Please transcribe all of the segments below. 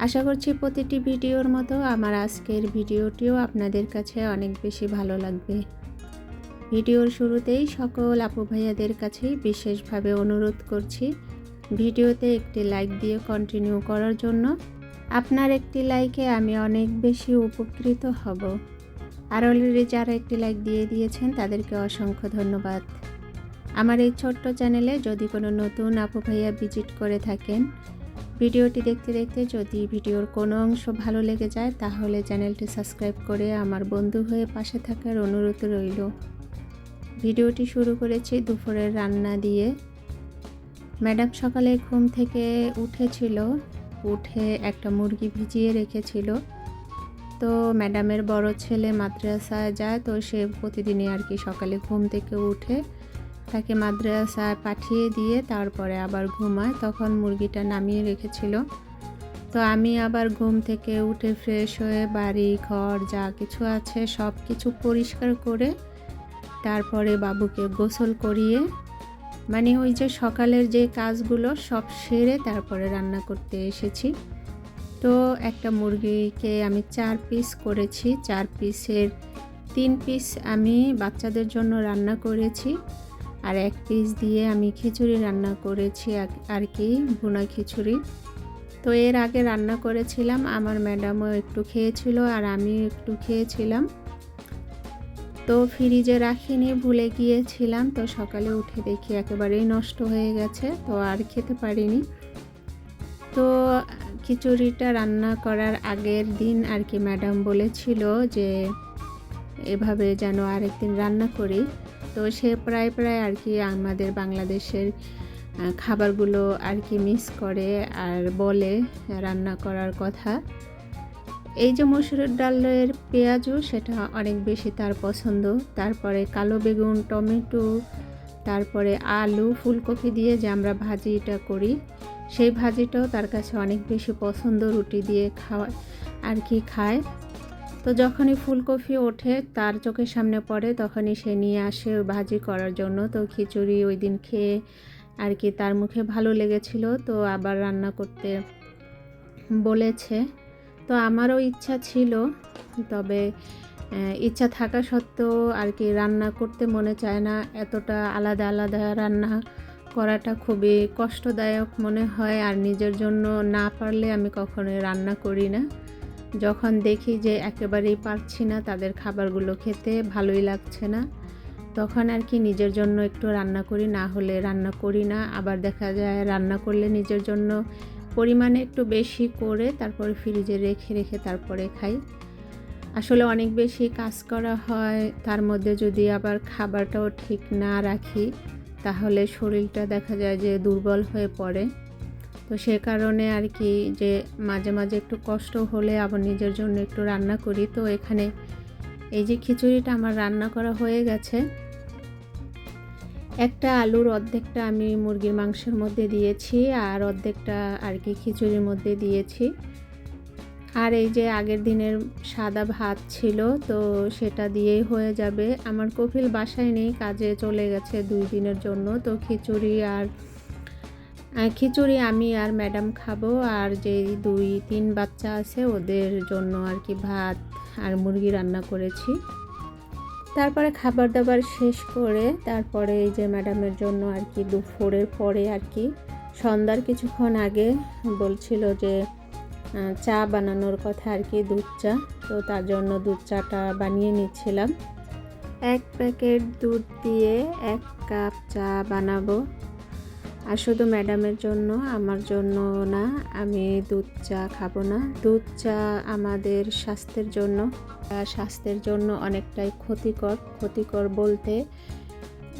আশা করছি প্রতিটি ভিডিওর মতো আমার আজকের ভিডিওটিও আপনাদের কাছে অনেক বেশি ভালো লাগবে। ভিডিওর শুরুতেই সকল আপু ভাইয়াদের কাছেই বিশেষভাবে অনুরোধ করছি, ভিডিওতে একটি লাইক দিয়ে কন্টিনিউ করার জন্য। আপনার একটি লাইকে আমি অনেক বেশি উপকৃত হব। আর অলরেডি যারা একটি লাইক দিয়ে দিয়েছেন, তাদেরকে অসংখ্য ধন্যবাদ। আমার এই ছোট্ট চ্যানেলে যদি কোনো নতুন আপু ভাইয়া ভিজিট করে থাকেন ভিডিওটি দেখতে দেখতে যদি ভিডিওর কোনো অংশ ভালো লেগে যায়, তাহলে চ্যানেলটি সাবস্ক্রাইব করে আমার বন্ধু হয়ে পাশে থাকার অনুরোধ রইল। ভিডিওটি শুরু করেছি দুপুরের রান্না দিয়ে। ম্যাডাম সকালে ঘুম থেকে উঠেছিল, উঠে একটা মুরগি ভিজিয়ে রেখেছিল। তো ম্যাডামের বড় ছেলে মাদ্রাসায় যায়, তো সে প্রতিদিনই আর কি সকালে ঘুম থেকে উঠে তাকে মাদ্রাসায় পাঠিয়ে দিয়ে তারপরে আবার ঘুমায়। তখন মুরগিটা নামিয়ে রেখেছিল। তো আমি আবার ঘুম থেকে উঠে ফ্রেশ হয়ে বাড়ি, ঘর যা কিছু আছে সব কিছু পরিষ্কার করে তারপরে বাবুকে গোসল করিয়ে মানে ওই যে সকালের যে কাজগুলো সব সেরে তারপরে রান্না করতে এসেছি। তো একটা মুরগিকে আমি চার পিস করেছি। চার পিসের তিন পিস আমি বাচ্চাদের জন্য রান্না করেছি। আর এক পিস দিয়ে আমি খিচুড়ি রান্না করেছি আর কি? ভুনা খিচুড়ি। তো এর আগে রান্না করেছিলাম, আমার ম্যাডামও একটু খেয়েছিল আর আমিও একটু খেয়েছিলাম। তো ফ্রিজে রাখিনি, ভুলে গিয়েছিলাম, তো সকালে উঠে দেখি একেবারেই নষ্ট হয়ে গেছে, তো আর খেতে পারিনি। তো খিচুড়িটা রান্না করার আগের দিন আর কি ম্যাডাম বলেছিল যে, এভাবে যেন আরেকদিন রান্না করি। তো সে প্রায় প্রায় আর কি আমাদের বাংলাদেশের খাবারগুলো আর কি মিস করে আর বলে রান্না করার কথা। এই যে মসুরের ডালের পেঁয়াজও সেটা অনেক বেশি তার পছন্দ। তারপরে কালো বেগুন, টমেটো, তারপরে আলু, ফুলকপি দিয়ে যে আমরা ভাজিটা করি, সেই ভাজিটাও তার কাছে অনেক বেশি পছন্দ, রুটি দিয়ে খাওয়া আর কি খায়। তো যখনই ফুলকপি ওঠে, তার চোখের সামনে পড়ে, তখনই সে নিয়ে আসে ভাজি করার জন্য। তো খিচুড়ি ওই দিন খেয়ে আর কি তার মুখে ভালো লেগেছিল, তো আবার রান্না করতে বলেছে। তো আমারও ইচ্ছা ছিল, তবে ইচ্ছা থাকা সত্ত্বেও আর কি রান্না করতে মনে চায় না। এতটা আলাদা আলাদা রান্না করাটা খুবই কষ্টদায়ক মনে হয়, আর নিজের জন্য না পারলে আমি কখনোই রান্না করি না। যখন দেখি যে একেবারেই পারছি না তাদের খাবারগুলো খেতে, ভালোই লাগছে না, তখন আর কি নিজের জন্য একটু রান্না করি, না হলে রান্না করি না। আবার দেখা যায় রান্না করলে নিজের জন্য পরিমাণে একটু বেশি করে তারপরে ফ্রিজে রেখে রেখে তারপরে খাই। আসলে অনেক বেশি কাজ করা হয়, তার মধ্যে যদি আবার খাবারটাও ঠিক না রাখি, তাহলে শরীরটা দেখা যায় যে দুর্বল হয়ে পড়ে। তো সে কারণে আর কি যে মাঝে মাঝে একটু কষ্ট হলে আবার নিজের জন্য একটু রান্না করি। তো এখানে এই যে খিচুড়িটা আমার রান্না করা হয়ে গেছে। একটা আলুর অর্ধেকটা আমি মুরগির মাংসের মধ্যে দিয়েছি আর অর্ধেকটা আর কি খিচুড়ির মধ্যে দিয়েছি। আর এই যে আগের দিনের সাদা ভাত ছিল তো সেটা দিয়েই হয়ে যাবে। আমার কপিল বাসায় নেই, কাজে চলে গেছে দুই দিনের জন্য। তো খিচুড়ি আর খিচুড়ি আমি আর ম্যাডাম খাব, আর যে দুই, তিন বাচ্চা আছে, ওদের জন্য আর কি ভাত আর মুরগি রান্না করেছি। তারপরে খাবার দাবার শেষ করে, তারপরে এই যে ম্যাডামের জন্য আর কি দুপুরের পরে আর কি, সন্ধ্যার কিছুক্ষণ আগে বলছিল যে চা বানানোর কথা আর কি, দুধ চা। তো তার জন্য দুধ চাটা বানিয়ে নিচ্ছিলাম। এক প্যাকেট দুধ দিয়ে এক কাপ চা বানাবো। আর শুধু ম্যাডামের জন্য, আমার জন্য না, আমি দুধ চা খাব না। দুধ চা আমাদের স্বাস্থ্যের জন্য স্বাস্থ্যের জন্য অনেকটাই ক্ষতিকর ক্ষতিকর বলতে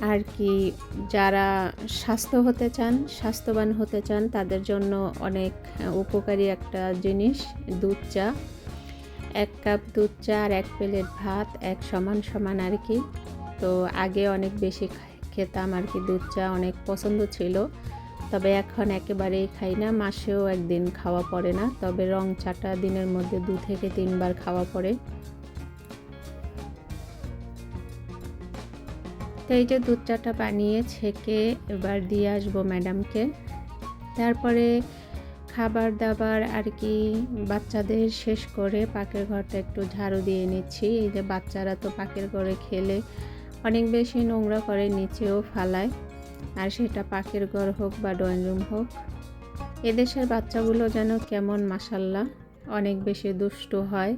আর কি যারা স্বাস্থ্য হতে চান, স্বাস্থ্যবান হতে চান, তাদের জন্য অনেক উপকারী একটা জিনিস, দুধ চা। এক কাপ দুধ চা আর এক প্লেট ভাত এক সমান সমান আর কি। তো আগে অনেক বেশি খেতাম আর কি, দুধ চা অনেক পছন্দ ছিল। তবে এখন একেবারেই খাই না, মাসেও একদিন খাওয়া পড়ে না। তবে রং চাটা দিনের মধ্যে দু থেকে তিনবার খাওয়া পড়ে। তো এই যে দুধ চাটা বানিয়ে ছেঁকে এবার দিয়ে আসব ম্যাডামকে। তারপরে খাবার দাবার আর কি বাচ্চাদের শেষ করে পাকের ঘরটা একটু ঝাড়ু দিয়ে নিচ্ছি। এই যে বাচ্চারা তো পাকের ঘরে খেলে অনেক বেশি নোংরা করে, নিচেও ফালায়। আর সেটা পাকের ঘর হোক বা ড্রয়িং রুম হোক, এদেশের বাচ্চাগুলো যেন কেমন মাসাল্লাহ অনেক বেশি দুষ্ট হয়।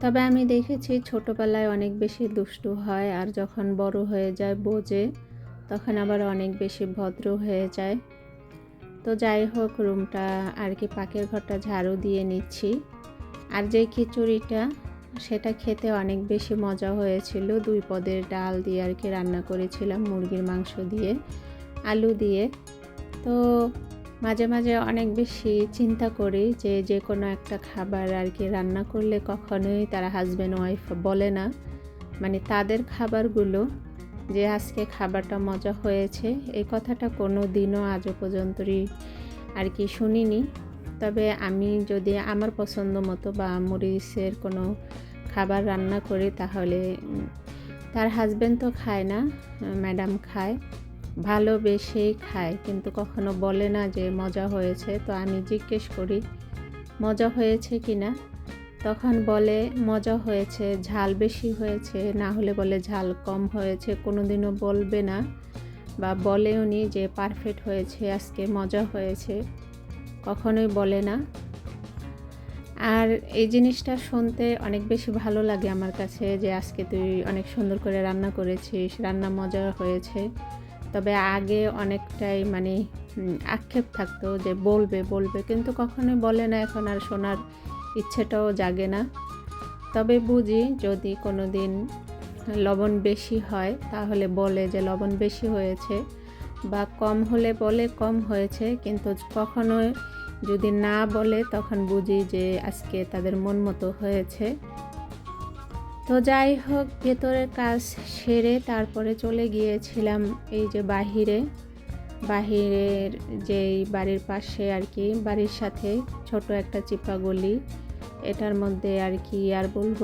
তবে আমি দেখেছি ছোটোবেলায় অনেক বেশি দুষ্টু হয়, আর যখন বড় হয়ে যায় বোঝে, তখন আবার অনেক বেশি ভদ্র হয়ে যায়। তো যাই হোক রুমটা আর কি পাকের ঘরটা ঝাড়ু দিয়ে নিচ্ছি। আর যে খিচুড়িটা সেটা খেতে অনেক বেশি মজা হয়েছিল। দুই পদের ডাল দিয়ে আর কি রান্না করেছিলাম, মুরগির মাংস দিয়ে, আলু দিয়ে। তো মাঝে মাঝে অনেক বেশি চিন্তা করি যে যে কোনো একটা খাবার আর কি রান্না করলে কখনোই তারা হাজব্যান্ড ওয়াইফ বলে না। মানে তাদের খাবারগুলো যে আজকে খাবারটা মজা হয়েছে, এই কথাটা কোনো দিনও আজও পর্যন্তই আর কি শুনিনি। তবে আমি যদি আমার পছন্দ মতো বা মরিচের কোনো খাবার রান্না করি তাহলে তার হাজব্যান্ড তো খায় না ম্যাডাম খায় ভালোবেসেই খায়, কিন্তু কখনো বলে না যে মজা হয়েছে। তো আমি জিজ্ঞেস করি, মজা হয়েছে কি না তখন বলে, মজা হয়েছে, ঝাল বেশি হয়েছে, না হলে বলে ঝাল কম হয়েছে কোনো দিনও বলবে না। বা বলেও নি যে পারফেক্ট হয়েছে, আজকে মজা হয়েছে। কখনোই বলে না। আর এই জিনিসটা শুনতে অনেক বেশি ভালো লাগে আমার কাছে যে আজকে তুই অনেক সুন্দর করে রান্না করেছিস, রান্না মজা হয়েছে। তবে আগে অনেকটাই মানে আক্ষেপ থাকতো যে বলবে বলবে। কিন্তু কখনোই বলে না, এখন আর শোনার ইচ্ছেটাও জাগে না। তবে বুঝি যদি কোনো দিন লবণ বেশি হয়, তাহলে বলে যে লবণ বেশি হয়েছে। বা কম হলে বলে কম হয়েছে, কিন্তু কখনোই যদি না বলে তখন বুঝি যে আজকে তাদের মন মতো হয়েছে। তো যাই হোক, ভেতরের কাজ সেরে তারপরে চলে গিয়েছিলাম এই যে বাহিরে। বাহিরের যেই বাড়ির পাশে আর কি, বাড়ির সাথে ছোট একটা চিপা গলি। এটার মধ্যে আর কি আর বলব,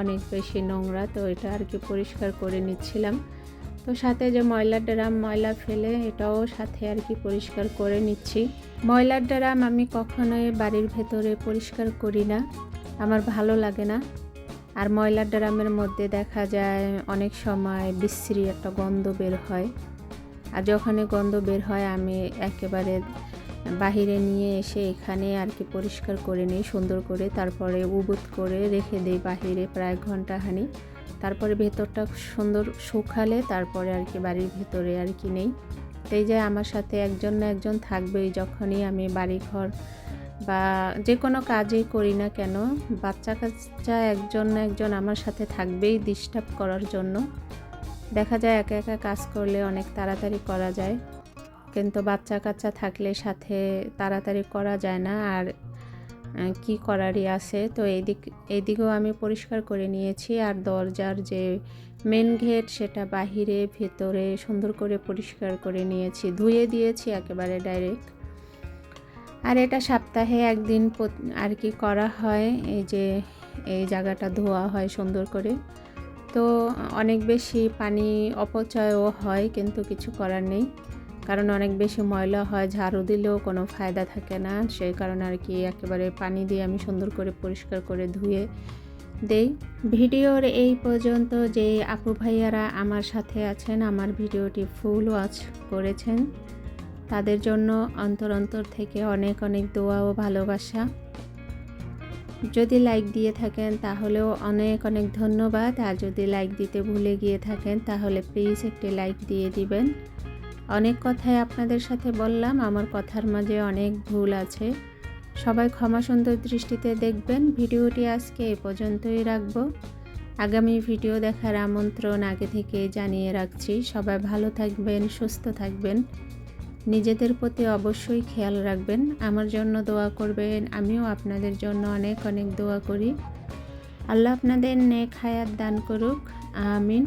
অনেক বেশি নোংরা, তো এটা আর কি পরিষ্কার করে নিচ্ছিলাম। তো সাথে যে ময়লার ড্রাম, ময়লা ফেলে এটাও সাথে আর কি পরিষ্কার করে নিচ্ছি। ময়লার ড্রাম আমি কখনোই বাড়ির ভেতরে পরিষ্কার করি না, আমার ভালো লাগে না। আর ময়লার ড্রামের মধ্যে দেখা যায় অনেক সময় বিশ্রী একটা গন্ধ বের হয়। আর যখনই গন্ধ বের হয়, আমি একেবারে বাহিরে নিয়ে এসে এখানে আর কি পরিষ্কার করে নিই, সুন্দর করে, তারপরে উবুত করে রেখে দিই বাহিরে প্রায় ঘন্টাখানি তারপরে ভেতরটা সুন্দর শুকালে তারপরে আর কি বাড়ির ভেতরে আর কি নেই। এই যে আমার সাথে একজন না একজন থাকবেই যখনই আমি বাড়ি ঘর বা যে কোনো কাজই করি না কেন, বাচ্চা কাচ্চা একজন না একজন আমার সাথে থাকবেই ডিস্টার্ব করার জন্য। দেখা যায় একা একা কাজ করলে অনেক তাড়াতাড়ি করা যায়। কিন্তু বাচ্চা কাচ্চা থাকলে সাথে তাড়াতাড়ি করা যায় না। আর কি করারই আছে? তো এইদিক, এইদিকেও আমি পরিষ্কার করে নিয়েছি। আর দরজার যে মেন গেট সেটা বাহিরে, ভেতরে সুন্দর করে পরিষ্কার করে নিয়েছি। ধুয়ে দিয়েছি একেবারে ডাইরেক্ট আর এটা সপ্তাহে একদিন আর কি করা হয়, এই যে, এই জায়গাটা ধোয়া হয় সুন্দর করে। তো অনেক বেশি পানি অপচয়ও হয়, কিন্তু কিছু করার নেই। কারণ অনেক বেশি ময়লা হয়, ঝাড়ু দিলেও কোনো ফায়দা থাকে না। সেই কারণে আর কি একেবারে পানি দিয়ে আমি সুন্দর করে পরিষ্কার করে ধুয়ে দেই। ভিডিওর এই পর্যন্ত যে আপু ভাইয়ারা আমার সাথে আছেন, আমার ভিডিওটি ফুল ওয়াচ করেছেন, তাদের জন্য অন্তর অন্তর থেকে অনেক অনেক দোয়া ও ভালোবাসা। যদি লাইক দিয়ে থাকেন তাহলেও অনেক অনেক ধন্যবাদ, আর যদি লাইক দিতে ভুলে গিয়ে থাকেন তাহলে প্লিজ একটি লাইক দিয়ে দিবেন। অনেক কথাই আপনাদের সাথে বললাম, আমার কথার মাঝে অনেক ভুল আছে। সবাই ক্ষমা সুন্দর দৃষ্টিতে দেখবেন। ভিডিওটি আজকে এ পর্যন্তই রাখব। আগামী ভিডিও দেখার আমন্ত্রণ আগে থেকে জানিয়ে রাখছি। সবাই ভালো থাকবেন, সুস্থ থাকবেন। নিজেদের প্রতি অবশ্যই খেয়াল রাখবেন। আমার জন্য দোয়া করবেন। আমিও আপনাদের জন্য অনেক অনেক দোয়া করি। আল্লাহ আপনাদের নেক হায়াত দান করুক। আমিন।